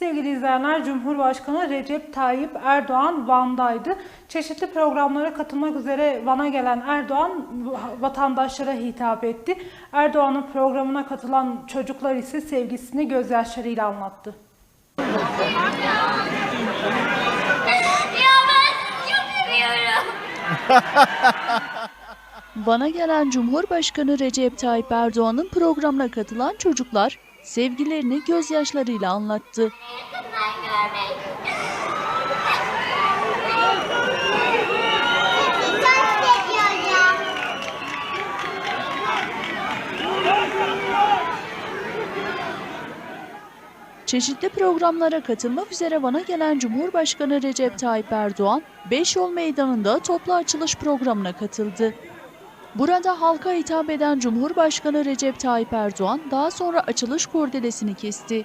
Sevgili izleyenler, Cumhurbaşkanı Recep Tayyip Erdoğan Van'daydı. Çeşitli programlara katılmak üzere Van'a gelen Erdoğan vatandaşlara hitap etti. Erdoğan'ın programına katılan çocuklar ise sevgisini gözyaşlarıyla anlattı. Ya ben seviyorum. Van'a gelen Cumhurbaşkanı Recep Tayyip Erdoğan'ın programına katılan çocuklar sevgilerini gözyaşlarıyla anlattı. Çeşitli programlara katılmak üzere Van'a gelen Cumhurbaşkanı Recep Tayyip Erdoğan, Beşyol Meydanı'nda toplu açılış programına katıldı. Burada halka hitap eden Cumhurbaşkanı Recep Tayyip Erdoğan daha sonra açılış kurdelesini kesti.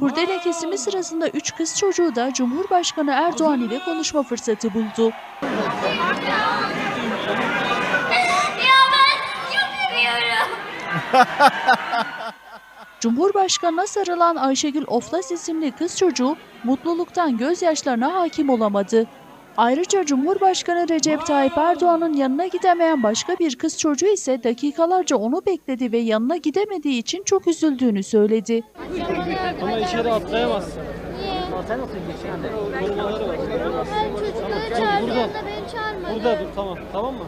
Kurdele kesimi sırasında üç kız çocuğu da Cumhurbaşkanı Erdoğan ile konuşma fırsatı buldu. Ya ben. Cumhurbaşkanına sarılan Ayşegül Oflas isimli kız çocuğu mutluluktan gözyaşlarına hakim olamadı. Ayrıca Cumhurbaşkanı Recep Tayyip Erdoğan'ın yanına gidemeyen başka bir kız çocuğu ise dakikalarca onu bekledi ve yanına gidemediği için çok üzüldüğünü söyledi. Ama içeri atlayamazsın. Korumaları var. Çocukları çağırdı, beni çağırmadı. Burada dur tamam. Tamam mı?